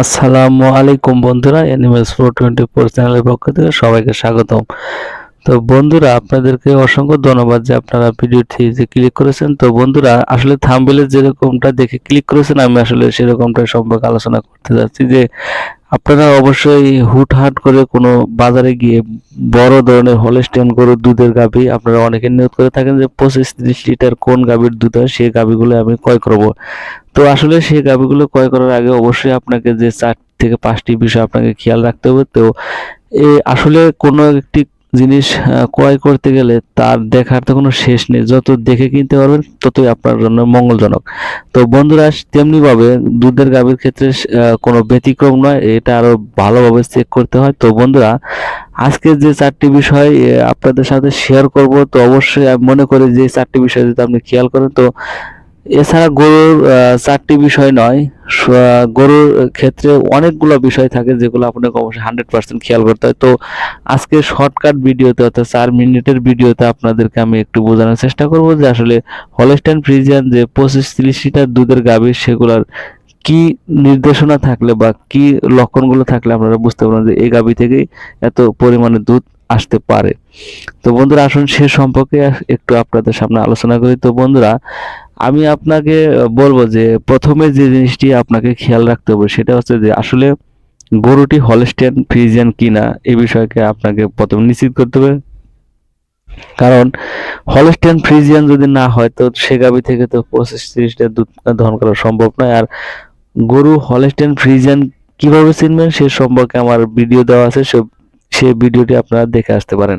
আসসালামু আলাইকুম বন্ধুরা অ্যানিমেলস ফোর টোয়েন্টি ফোর চ্যানেলের পক্ষ থেকে সবাইকে স্বাগতম। তো বন্ধুরা, আপনাদেরকে অসংখ্য ধন্যবাদ যে আপনারা ভিডিওটি যে ক্লিক করেছেন। তো বন্ধুরা, আসলে থাম্বেলে যেরকমটা দেখে ক্লিক করেছেন, আমি আসলে সেরকমটা সম্পর্কে আলোচনা করতে যাচ্ছি যে আপনারা অবশ্যই হুটহাট করে কোনো বাজারে গিয়ে বড় ধরনের হলস্টেন গরুর দুধের গাভী আপনারা অনেকে নিয়োগ করে থাকেন যে পঁচিশ তিরিশ লিটার কোন গাভীর দুধ হয়, সেই গাভীগুলো আমি ক্রয় করব। তো আসলে সেই গাভীগুলো ক্রয় করার আগে অবশ্যই আপনাকে যে চার থেকে পাঁচটি বিষয় আপনাকে খেয়াল রাখতে হবে। তো এ আসলে কোনো একটি জিনিস ক্রয় করতে গেলে তার দেখার তো কোনো শেষ নেই। যত দেখে কিনতে পারবেন, ততই আপনার জন্য মঙ্গলজনক। তো বন্ধুরা, তেমনিভাবে দুধের গাভীর ক্ষেত্রে কোনো ব্যতিক্রম নয়, এটা আরও ভালোভাবে চেক করতে হয়। তো বন্ধুরা, আজকে যে চারটি বিষয় আপনাদের সাথে শেয়ার করব, তো অবশ্যই মনে করি যে চারটি বিষয় যদি আপনি খেয়াল করেন, তো এছাড়া গরুর চারটি বিষয় নয়। গরুর ক্ষেত্রে অনেকগুলো বিষয় থাকে যেগুলো আপনাকে অবশ্যই হান্ড্রেড পার্সেন্ট খেয়াল করতে হয়। তো আজকে শর্টকাট ভিডিওতে অর্থাৎ চার মিনিটের ভিডিওতে আপনাদেরকে আমি একটু বোঝানোর চেষ্টা করব যে আসলে হলস্টাইন ফ্রিজিয়ান যে পঁচিশ তিরিশ লিটার দুধের গাভী, সেগুলোর কি নির্দেশনা থাকলে বা কি লক্ষণগুলো থাকলে আপনারা বুঝতে পারবেন যে এই গাভী থেকেই এত পরিমাণে দুধ আসতে পারে। তো বন্ধুরা, আসুন সে সম্পর্কে একটু আপনাদের সামনে আলোচনা করি। তো বন্ধুরা আমি আপনাকে বলব যে প্রথমে যে জিনিসটি আপনাকে খেয়াল রাখতে হবে সেটা হচ্ছে যে আসলে গরুটি হলস্টেন, ফ্রিজিয়ান কিনা এই বিষয়কে আপনাকে প্রথমে নিশ্চিত করতে হবে। কারণ হলস্টেন, ফ্রিজিয়ান যদি না হয় তো সে গাবি থেকে তো পঁচিশ তিরিশটা দুধ দহন করা সম্ভব নয়। আর গরু হলস্টেন, ফ্রিজিয়ান কীভাবে চিনবেন সে সম্পর্কে আমার ভিডিও দেওয়া আছে, সে সেই ভিডিওটি আপনারা দেখে আসতে পারেন।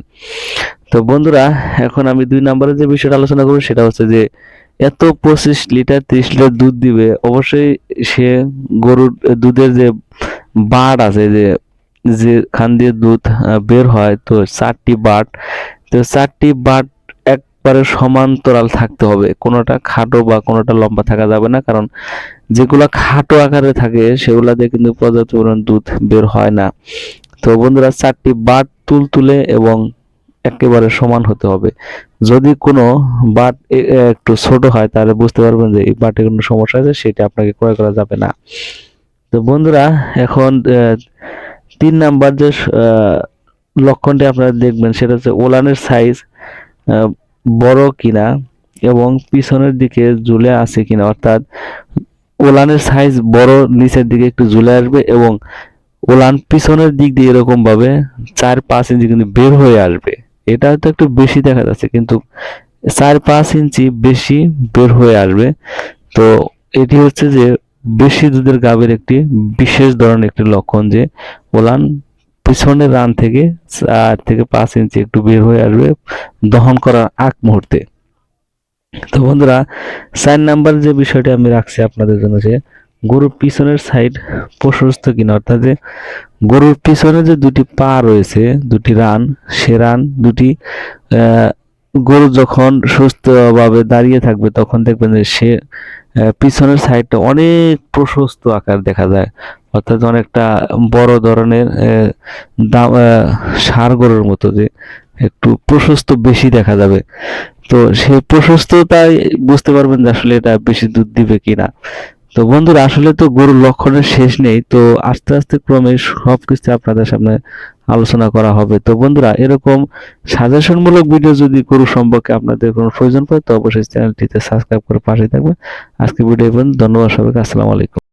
তো বন্ধুরা, এখন আমি দুই নম্বরে যে বিষয়টা আলোচনা করব সেটা হচ্ছে যে এত পঁচিশ লিটার, তিরিশ লিটার দুধ দিবে, অবশ্যই সে গরুর দুধের যে বাট আছে, যে যে খান দিয়ে দুধ বের হয়, তো চারটি বাট, তো চারটি বাট একবারে সমান্তরাল থাকতে হবে। কোনোটা খাটো বা কোনোটা লম্বা থাকা যাবে না, কারণ যেগুলো খাটো আকারে থাকে, সেগুলা দিয়ে কিন্তু পর্যাপ্ত পরিমাণ দুধ বের হয় না। তো বন্ধুরা, চারটি বাট তুল তুলে এবং একেবারে সমান হতে হবে। যদি কোনো বাট একটু ছোট হয়, তাহলে বুঝতে পারবেন যে এই বাটে কোনো সমস্যা আছে, সেটা আপনাকে ক্রয় করা যাবে না। তো বন্ধুরা, এখন তিন নাম্বার যে লক্ষণটি আপনারা দেখবেন, সেটা হচ্ছে ওলানের সাইজ বড় কিনা এবং পিছনের দিকে ঝুলে আছে কিনা। অর্থাৎ ওলানের সাইজ বড়, নিচের দিকে একটু ঝুলে আসবে এবং ওলান পিছনের দিক দিয়ে এরকম ভাবে চার পাঁচ ইঞ্চি কিন্তু বের হয়ে আসবে। এটা হয়তো একটু বেশি দেখা যাচ্ছে, কিন্তু চার পাঁচ ইঞ্চি বেশি বের হয়ে আসবে। তো এটি হচ্ছে যে বেশি দুধের গাভীর একটি বিশেষ ধরনের একটি লক্ষণ যে ওলান পিছনের রান থেকে চার থেকে পাঁচ ইঞ্চি একটু বের হয়ে আসবে দহন করার আগ মুহূর্তে। তো বন্ধুরা, চার নাম্বার যে বিষয়টি আমি রাখছি আপনাদের জন্য যে গরুর পিছনের সাইড প্রশস্ত কিনা, অর্থাৎ যে গরুর পিছনে যে দুটি পা রয়েছে, দুটি রান, সে রান দুটি গরু যখন সুস্থভাবে দাঁড়িয়ে থাকবে, তখন দেখবেন যে সে পিছনের সাইডটা অনেক প্রশস্ত আকার দেখা যায়। অর্থাৎ অনেকটা বড় ধরনের দাম ষাঁড় গরুর মতো যে একটু প্রশস্ত বেশি দেখা যাবে। তো সেই প্রশস্ততাই বুঝতে পারবেন যে আসলে এটা বেশি দুধ দিবে কিনা। তো বন্ধুরা, আসলে তো গরুর লক্ষণের শেষ নেই, তো আস্তে আস্তে ক্রমে সব কিছু আপনাদের সামনে আলোচনা করা হবে। তো বন্ধুরা, এরকম সাজেশনমূলক ভিডিও যদি গরু সম্পর্কে আপনাদের কোনো প্রয়োজন পড়ে, তো অবশ্যই চ্যানেলটিতে সাবস্ক্রাইব করে পাশে থাকবেন। আজকে ভিডিও ধন্যবাদ সবাইকে, আসসালামু আলাইকুম।